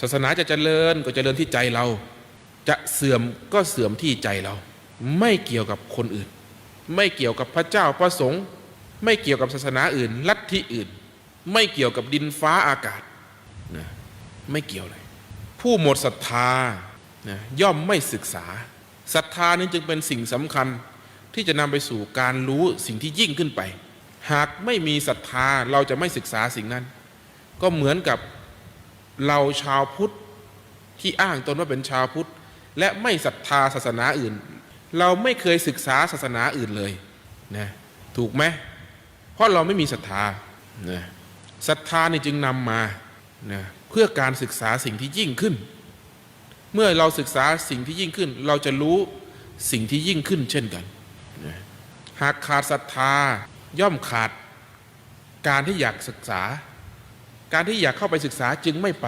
ศาสนาจะเจริญก็เจริญที่ใจเรา จะเสื่อมก็เสื่อมที่ใจเรา ไม่เกี่ยวกับคนอื่น ไม่เกี่ยวกับพระเจ้าพระสงฆ์ไม่เกี่ยวกับศาสนาอื่น ลัทธิอื่น ไม่เกี่ยวกับดินฟ้าอากาศนะไม่เกี่ยวเลย ผู้หมดศรัทธานะย่อมไม่ศึกษาศรัทธานี้จึงเป็นสิ่งสำคัญที่จะนำไปสู่การรู้สิ่งที่ยิ่งขึ้นไป หากไม่มีศรัทธาเราจะไม่ศึกษาสิ่งนั้น ก็เหมือนกับ เราชาวพุทธที่อ้างตนว่าเป็นชาวพุทธ และไม่ศรัทธาศาสนาอื่น เราไม่เคยศึกษาศาสนาอื่นเลยนะถูกไหมเพราะเราไม่มีศรัทธานะศรัทธานี่จึงนำมานะเพื่อการศึกษาสิ่งที่ยิ่งขึ้น เมื่อเราศึกษาสิ่งที่ยิ่งขึ้น เราจะรู้สิ่งที่ยิ่งขึ้นเช่นกันนะหากขาดศรัทธาย่อมขาดการที่อยากศึกษา การที่อยากเข้าไปศึกษาจึงไม่ปรา